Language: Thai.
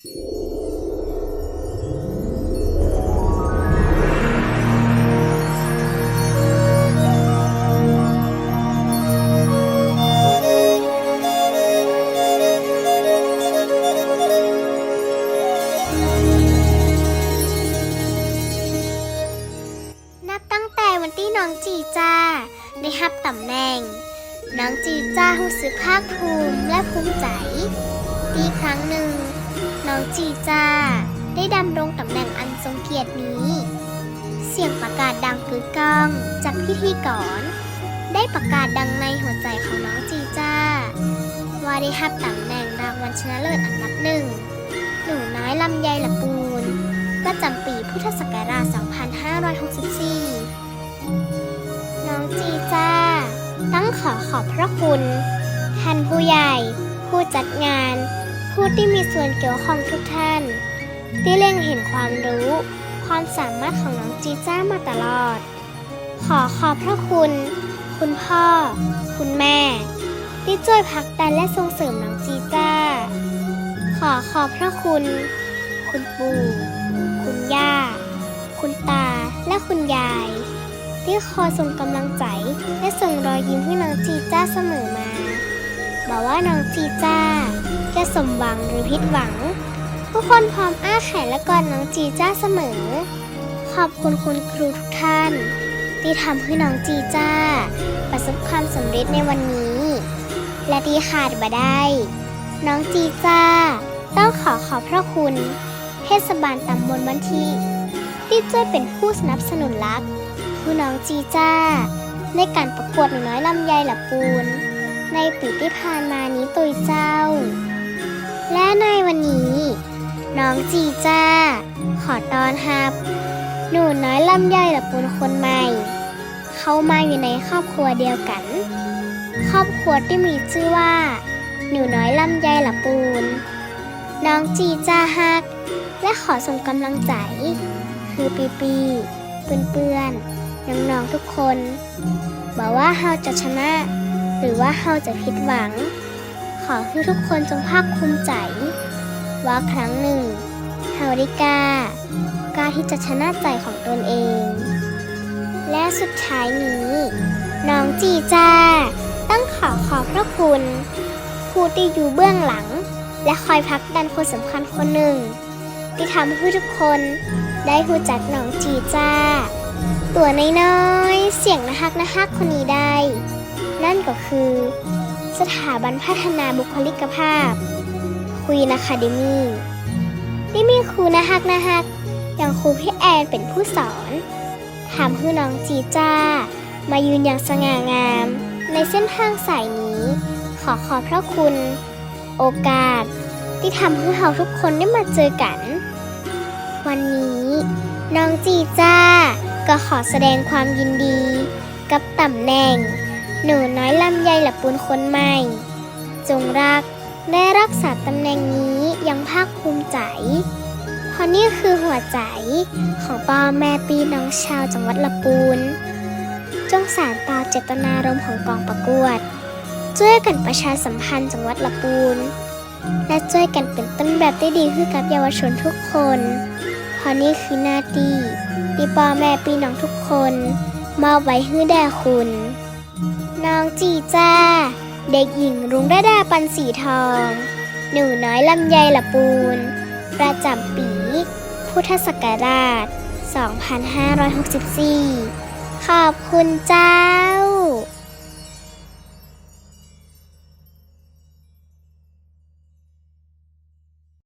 นับตั้งแต่วันที่น้องจีจ้า ได้รับตำแหน่ง น้องจีจ้ารู้สึกภาคภูมิและภูมิใจ ที่ครั้งหนึ่ง น้องจีจาได้ดำรงตำแหน่งอันทรงเกียรตินี้ เสียงประกาศดังกึกก้องจากพิธีกรได้ประกาศดังในหัวใจของน้องจีจ้า ว่าได้รับตำแหน่งรางวัลชนะเลิศอันดับหนึ่งหนูน้อยลำไยละปูนประจำปีพุทธศักราช 2564 น้องจีจ้า ต้องขอขอบพระคุณ ท่านผู้ใหญ่ ผู้จัดงาน ผู้ที่มีส่วนเกี่ยวข้องทุกท่าน ที่เล็งเห็นความรู้ ความสามารถของน้องจีจ้ามาตลอด ขอขอบพระคุณ คุณพ่อ คุณแม่ ที่ช่วยผลักดันและส่งเสริมน้องจีจ้า ขอขอบพระคุณ คุณปู่ คุณย่า คุณตาและคุณยาย ที่คอยส่งกำลังใจและส่งรอยยิ้มให้น้องจีจ้าเสมอมาบอกว่าน้องจีจ้า สมหวังหรือผิดหวัง ทุกคนพร้อมอ้าแขนและกอดน้องจีจ้าเสมอ ขอบคุณคุณครูทุกท่าน ที่ทำให้น้องจีจ้า ประสบความสำเร็จในวันนี้ และที่ขาดบ่ได้ น้องจีจ้า ต้องขอขอบพระคุณ เทศบาลตำบลบันทีที่ช่วยเป็นผู้สนับสนุนหลักคือน้องจีจ้า ในการประกวดหนูน้อยลำไยหลับปูนในปีที่ผ่านมานี้ตุยเจ้า และในวันนี้ น้องจีจ้า ขอต้อนรับ หนูน้อยลำไยหลับปูนคนใหม่ เข้ามาอยู่ในครอบครัวเดียวกัน ครอบครัวที่มีชื่อว่า หนูน้อยลำไยหลับปูน น้องจีจ้าฮัก และขอส่งกำลังใจ คือปีปีเปื่อนเปื่อนๆน้องๆทุกคนบอกว่าเฮาจะชนะ หรือว่าเฮาจะผิดหวัง อให้ทุกคนจงภาคภูมิใจ ว่าครั้งหนึ่งเฮาได้กล้ากล้าที่จะชนะใจของตนเอง และสุดท้ายนี้ น้องจีจ้าต้องขอขอบพระคุณ ผู้ที่อยู่เบื้องหลัง และคอยผลักดันคนสำคัญคนหนึ่ง ที่ทำให้ทุกคนได้รู้จักน้องจีจ้า ตัวน้อยๆเสียงนะฮักนะฮักคนนี้ได้ นั่นก็คือ สถาบันพัฒนาบุคลิกภาพคุยนะคาเดมี่ที่มีครูนะฮักนะฮักอย่างครูพี่แอนเป็นผู้สอนทำให้น้องจีจ้า มายืนอย่างสง่างาม ในเส้นทางสายนี้ ขอขอบพระคุณ โอกาส ที่ทำให้เราทุกคนได้มาเจอกัน วันนี้ น้องจีจ้า ก็ขอแสดงความยินดี กับตำแหน่ง หนูน้อยลำไยหลับปูนคนใหม่ จงรักได้รักษาตำแหน่งนี้ยังภาคภูมิใจ เพราะนี่คือหัวใจของพ่อแม่พี่น้องชาวจังหวัดละปูน จงสานต่อเจตนารมณ์ของกองประกวด ช่วยกันประชาสัมพันธ์จังหวัดละปูน และช่วยกันเป็นต้นแบบได้ดีให้กับเยาวชนทุกคน เพราะนี่คือหน้าที่ที่พ่อแม่พี่น้องทุกคนมอบไว้ให้แด่คุณ น้องจีจ้า เด็กหญิงรุ้งระดาปันสีทอง หนูน้อยลำไยละปูน ประจำปี พุทธศักราช 2564 ขอบคุณจ้า